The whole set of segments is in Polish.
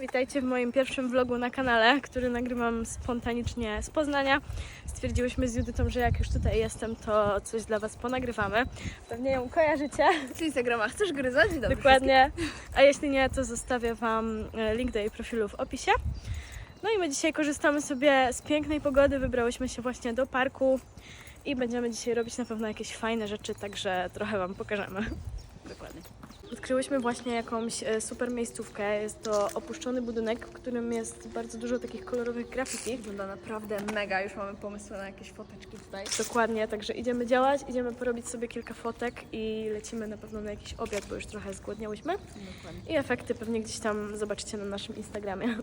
Witajcie w moim pierwszym vlogu na kanale, który nagrywam spontanicznie z Poznania. Stwierdziłyśmy z Judytą, że jak już tutaj jestem, to coś dla Was ponagrywamy. Pewnie ją kojarzycie. Z Instagrama chcesz gryzać? Dobry Dokładnie. A jeśli nie, to zostawię Wam e, link do jej profilu w opisie. No i my dzisiaj korzystamy sobie z pięknej pogody. Wybrałyśmy się właśnie do parku i będziemy dzisiaj robić na pewno jakieś fajne rzeczy, także trochę Wam pokażemy. Dokładnie. Odkryłyśmy właśnie jakąś e, super miejscówkę. Jest to opuszczony budynek, w którym jest bardzo dużo takich kolorowych graffiti. Wygląda naprawdę mega, już mamy pomysły na jakieś foteczki tutaj. Dokładnie, także idziemy działać, idziemy porobić sobie kilka fotek i lecimy na pewno na jakiś obiad, bo już trochę zgłodniałyśmy. Dokładnie. I efekty pewnie gdzieś tam zobaczycie na naszym Instagramie.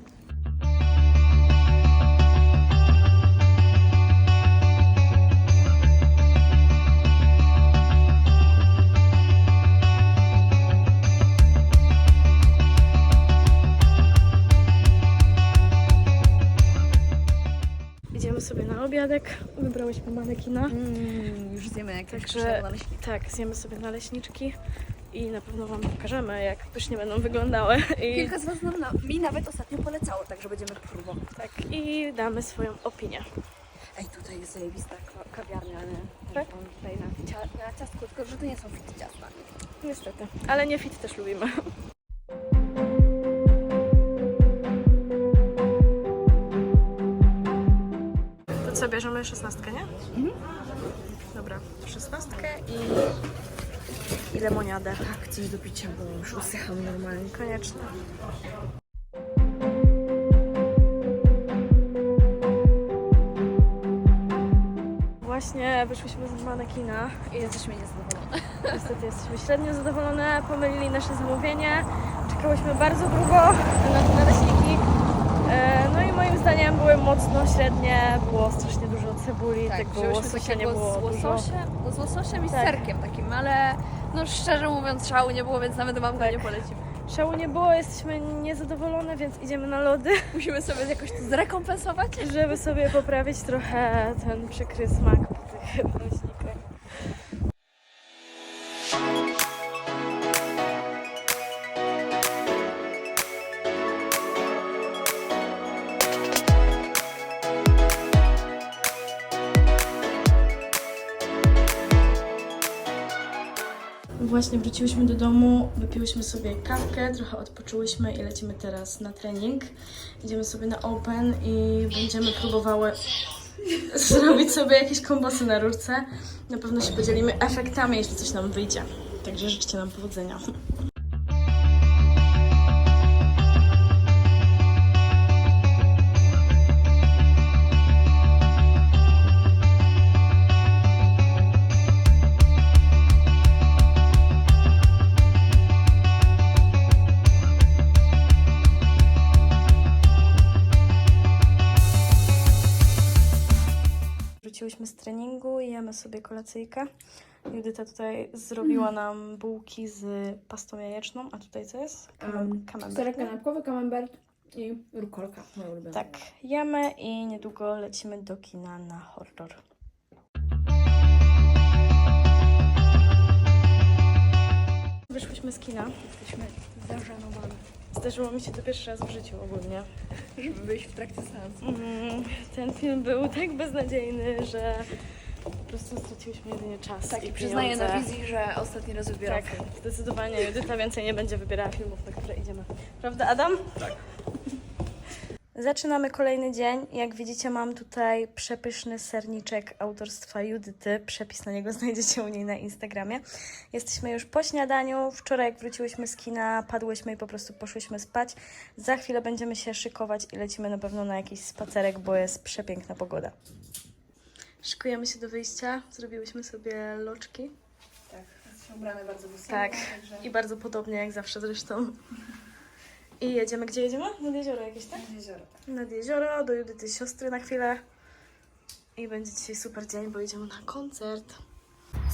Obiadek. Wybrałyśmy manekina. Mm, już zjemy jakieś Także-. Tak, zjemy sobie naleśniczki i na pewno Wam pokażemy, jak pysznie będą wyglądały. I, Kilka z Was nam, na, mi nawet ostatnio polecało, także będziemy próbować. tak, I damy swoją opinię. Ej, tutaj jest zajebista ka- kawiarnia, nie? Tak? Tutaj na, cia- na ciastku, tylko że to nie są fit ciasta. Niestety. Ale nie fit też lubimy. Bierzemy szesnastkę, nie? Dobra, szesnastkę i, i lemoniadę. Tak, coś do picia, bo już usycham normalnie. Koniecznie. Właśnie wyszłyśmy z manekina i Jesteśmy niezadowolone. Niestety jesteśmy średnio zadowolone, pomylili nasze zamówienie. Czekałyśmy bardzo długo na te naleśniki. E, No i moim zdaniem były mocno średnie, było strasznie dużo cebuli, tego wzięłyśmy łososia nie było z dużo. łososiem, z łososiem i Tak. serkiem takim, ale no szczerze mówiąc szału nie było, więc nawet go Tak. nie polecimy. Szału nie było, jesteśmy niezadowolone, więc idziemy na lody, Musimy sobie jakoś to zrekompensować. żeby sobie poprawić trochę ten przykry smak po tych Właśnie wróciłyśmy do domu, wypiłyśmy sobie kawkę, trochę odpoczyłyśmy i lecimy teraz na trening. Idziemy sobie na open i będziemy próbowały zrobić sobie jakieś kombosy na rurce. Na pewno się podzielimy efektami, jeśli coś nam wyjdzie. Także życzcie nam powodzenia. Wróciłyśmy z treningu i jemy sobie kolacyjkę. Judyta tutaj zrobiła nam bułki z pastą jajeczną, a tutaj co jest? Kamem- Camembert. Serek kanapkowy, camembert i rukolka, moja ulubiona. Tak, jemy i niedługo lecimy do kina na horror. Wyszłyśmy z kina. Jesteśmy zażenowane, Zdarzyło mi się to pierwszy raz w życiu ogólnie. żeby wyjść w trakcie seansu. Mm, Ten film był tak beznadziejny, że po prostu straciłyśmy jedynie czas Tak, i i przyznaję na wizji, że ostatni raz wybieram Tak, film. zdecydowanie Judyta więcej nie będzie wybierała filmów, na które idziemy. Prawda, Adam? Tak. Zaczynamy kolejny dzień. Jak widzicie, mam tutaj przepyszny serniczek autorstwa Judyty. Przepis na niego znajdziecie u niej na Instagramie. Jesteśmy już po śniadaniu. Wczoraj, jak wróciłyśmy z kina, padłyśmy i po prostu poszłyśmy spać. Za chwilę będziemy się szykować i lecimy na pewno na jakiś spacerek, bo jest przepiękna pogoda. Szykujemy się do wyjścia. Zrobiłyśmy sobie loczki. Tak, jesteśmy ubrane bardzo wysoko. Tak. Także... I bardzo podobnie jak zawsze zresztą. I jedziemy, gdzie jedziemy? Nad jezioro jakieś, tak? Jezioro. Nad jezioro, do Judyty siostry na chwilę. I będzie dzisiaj super dzień, bo jedziemy na koncert.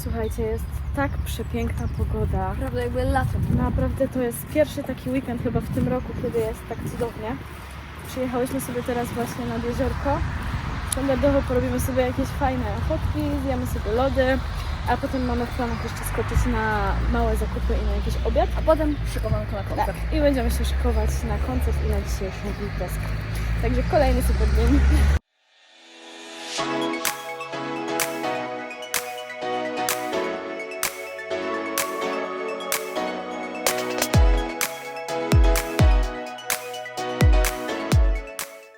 Słuchajcie, jest tak przepiękna pogoda. Prawda, jakby latem. Naprawdę to jest pierwszy taki weekend chyba w tym roku, kiedy jest tak cudownie. Przyjechałyśmy sobie teraz właśnie nad jeziorko Standardowo porobimy sobie jakieś fajne fotki, zjemy sobie lody, a potem mamy w planach jeszcze skoczyć na małe zakupy i na jakiś obiad. A potem szykowanko na koncert. Tak, i będziemy się szykować na koncert i na dzisiejszą imprezkę. Także kolejny super dzień.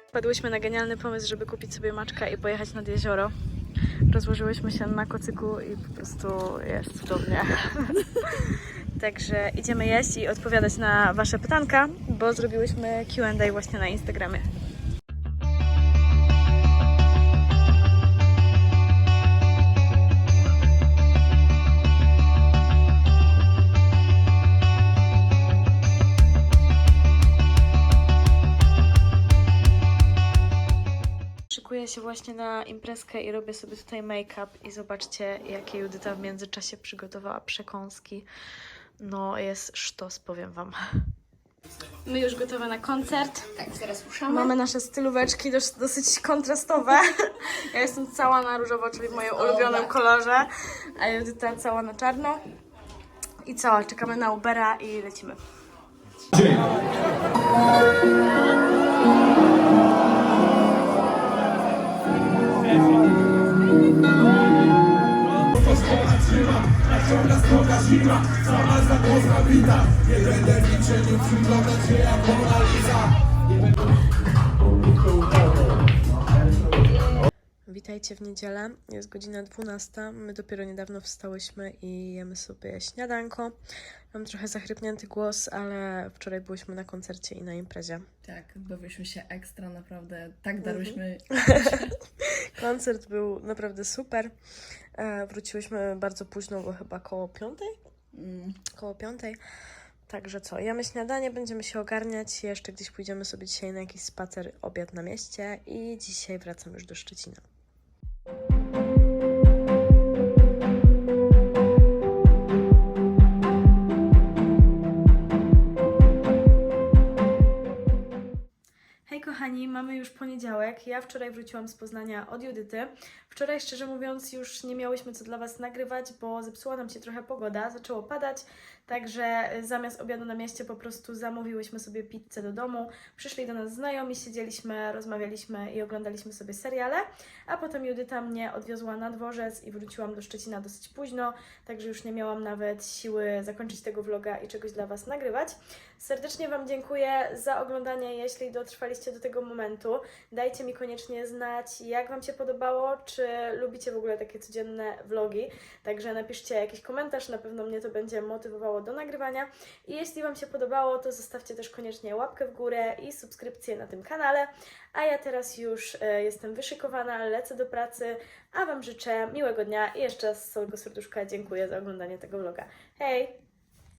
Wpadłyśmy na genialny pomysł, żeby kupić sobie maczka i pojechać nad jezioro. Rozłożyłyśmy się na kocyku i po prostu jest cudownie. Także idziemy jeść i odpowiadać na Wasze pytanka, bo zrobiłyśmy QA właśnie na Instagramie. Szykuję się właśnie na imprezkę i robię sobie tutaj make-up i zobaczcie, jakie Judyta w międzyczasie przygotowała przekąski. No, jest sztos, powiem Wam. My już gotowe na koncert. Tak, teraz ruszamy. Mamy nasze stylóweczki dos- dosyć kontrastowe. Ja jestem cała na różowo, czyli w moim ulubionym kolorze, a Judyta cała na czarno. I co? Czekamy na Ubera i lecimy. Witajcie w niedzielę. Jest godzina 12. My dopiero niedawno wstałyśmy i jemy sobie śniadanko. Mam trochę zachrypnięty głos, ale wczoraj byłyśmy na koncercie i na imprezie. Tak, bawiliśmy się ekstra, naprawdę. Tak darłyśmy. Koncert był naprawdę super. E, wróciłyśmy bardzo późno, bo chyba koło piątej. Mm, Koło piątej. Także co, jemy śniadanie, będziemy się ogarniać. Jeszcze gdzieś pójdziemy sobie dzisiaj na jakiś spacer, obiad na mieście i dzisiaj wracam już do Szczecina. Hej kochani, mamy już poniedziałek. Ja wczoraj wróciłam z Poznania od Judyty. Wczoraj, szczerze mówiąc, już nie miałyśmy co dla Was nagrywać, bo zepsuła nam się trochę pogoda, zaczęło padać, także y, zamiast obiadu na mieście po prostu zamówiłyśmy sobie pizzę do domu. Przyszli do nas znajomi, siedzieliśmy, rozmawialiśmy i oglądaliśmy sobie seriale, a potem Judyta mnie odwiozła na dworzec i wróciłam do Szczecina dosyć późno, także już nie miałam nawet siły zakończyć tego vloga i czegoś dla Was nagrywać. Serdecznie Wam dziękuję za oglądanie, jeśli dotrwaliście do tego momentu. Dajcie mi koniecznie znać, jak Wam się podobało, czy lubicie w ogóle takie codzienne vlogi. Także napiszcie jakiś komentarz, na pewno mnie to będzie motywowało do nagrywania. I jeśli Wam się podobało, to zostawcie też koniecznie łapkę w górę i subskrypcję na tym kanale. A ja teraz już e, jestem wyszykowana, lecę do pracy, a Wam życzę miłego dnia i jeszcze raz z całego serduszka dziękuję za oglądanie tego vloga. Hej!